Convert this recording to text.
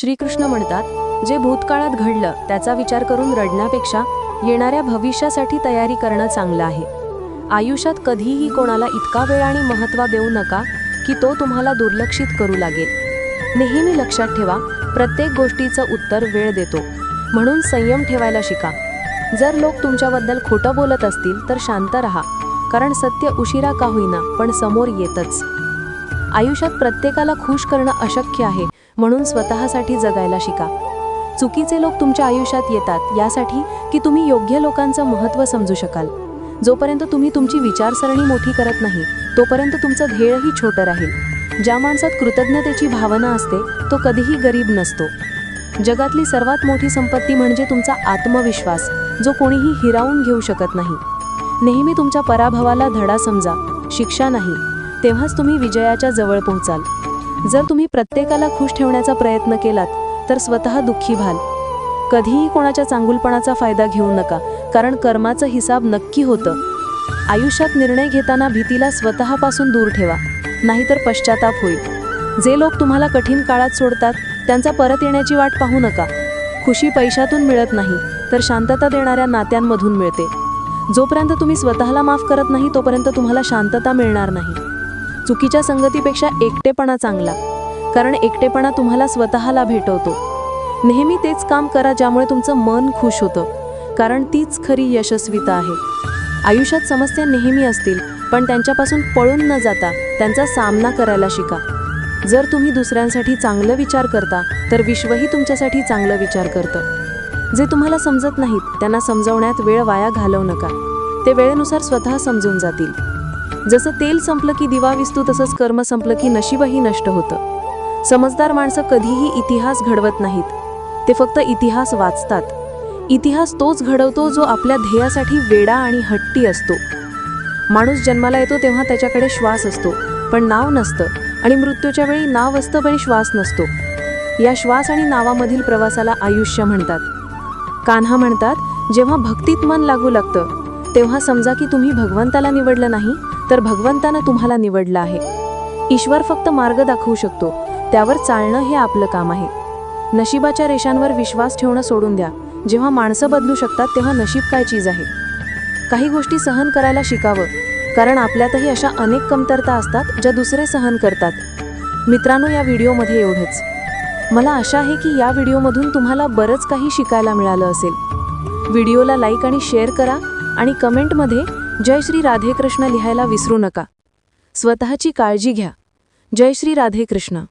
श्रीकृष्ण म्हणतात जे भूतकाळात घडलं त्याचा विचार करून रडण्यापेक्षा येणाऱ्या भविष्यासाठी तयारी करणं चांगलं आहे. आयुष्यात कधीही कोणाला इतका वेळ आणि महत्त्व देऊ नका की तो तुम्हाला दुर्लक्षित करू लागेल. नेहमी लक्षात ठेवा प्रत्येक गोष्टीचं उत्तर वेळ देतो. म्हणून संयम ठेवायला शिका. जर लोक तुमच्याबद्दल खोटं बोलत असतील तर शांत रहा. कारण सत्य उशिरा का होईना पण समोर येतच. आयुष्यात प्रत्येकाला खुश करणं अशक्य आहे. म्हणून स्वतःसाठी जगायला शिका. चुकीचे लोक तुमच्या आयुष्यात येतात यासाठी की तुम्ही योग्य लोकांचं महत्त्व समजू शकाल. जोपर्यंत तुम्ही तुमची विचारसरणी मोठी करत नाही तोपर्यंत तुमचं ध्येयही छोटं राहील. ज्या माणसात कृतज्ञतेची भावना असते तो कधीही गरीब नसतो. जगातली सर्वात मोठी संपत्ती म्हणजे तुमचा आत्मविश्वास जो कोणीही हिरावून घेऊ शकत नाही. नेहमी तुमच्या पराभवाला धडा समजा शिक्षा नाही. तेव्हाच तुम्ही विजयाच्या जवळ पोहोचाल. जर तुम्ही प्रत्येकाला खुश ठेवण्याचा प्रयत्न केलात तर स्वतः दुःखी व्हाल. कधीही कोणाच्या चांगुलपणाचा फायदा घेऊ नका कारण कर्माचं हिसाब नक्की होतं. आयुष्यात निर्णय घेताना भीतीला स्वतःपासून दूर ठेवा नाहीतर पश्चाताप होईल. जे लोक तुम्हाला कठीण काळात सोडतात त्यांचा परत येण्याची वाट पाहू नका. खुशी पैशातून मिळत नाही तर शांतता देणाऱ्या नात्यांमधून मिळते. जोपर्यंत तुम्ही स्वतःला माफ करत नाही तोपर्यंत तुम्हाला शांतता मिळणार नाही. चुकीच्या संगतीपेक्षा एकटेपणा चांगला. कारण एकटेपणा तुम्हाला स्वतःला भेटवतो. नेहमी तेच काम करा ज्यामुळे तुमचं मन खुश होतं. कारण तीच खरी यशस्वीता आहे. आयुष्यात समस्या नेहमी असतील पण त्यांच्यापासून पळून न जाता त्यांचा सामना करायला शिका. जर तुम्ही दुसऱ्यांसाठी चांगलं विचार करता तर विश्वही तुमच्यासाठी चांगलं विचार करतं. जे तुम्हाला समजत नाहीत त्यांना समजवण्यात वेळ वाया घालवू नका. ते वेळेनुसार स्वतः समजून जातील. जसं तेल संपलं की दिवा विसतो तसंच कर्म संपलं की नशीबही नष्ट होतं. समजदार माणसं कधीही इतिहास घडवत नाहीत. ते फक्त इतिहास वाचतात. इतिहास तोच घडवतो जो आपल्या ध्येयासाठी वेडा आणि हट्टी असतो. माणूस जन्माला येतो तेव्हा त्याच्याकडे श्वास असतो पण नाव नसतं आणि मृत्यूच्या वेळी नाव असतं पण श्वास नसतो. या श्वास आणि नावामधील प्रवासाला आयुष्य म्हणतात. कान्हा म्हणतात जेव्हा भक्तीत मन लागू लागतं तेव्हा समजा की तुम्ही भगवंताला निवडलं नाही तर भगवंतानं तुम्हाला निवडलं आहे. ईश्वर फक्त मार्ग दाखवू शकतो. त्यावर चालणं हे आपलं काम आहे. नशिबाच्या रेषांवर विश्वास ठेवणं सोडून द्या. जेव्हा माणसं बदलू शकतात तेव्हा नशीब काय चीज आहे? काही गोष्टी सहन करायला शिकावं. कारण आपल्यातही अशा अनेक कमतरता असतात ज्या दुसरे सहन करतात. मित्रांनो या व्हिडिओमध्ये एवढंच. मला आशा आहे की या व्हिडिओमधून तुम्हाला बरंच काही शिकायला मिळालं असेल. व्हिडिओला लाईक आणि शेअर करा आणि कमेंटमध्ये जय श्री राधेकृष्ण लिहायला विसरू नका. स्वतःची काळजी घ्या. जय श्री राधे कृष्ण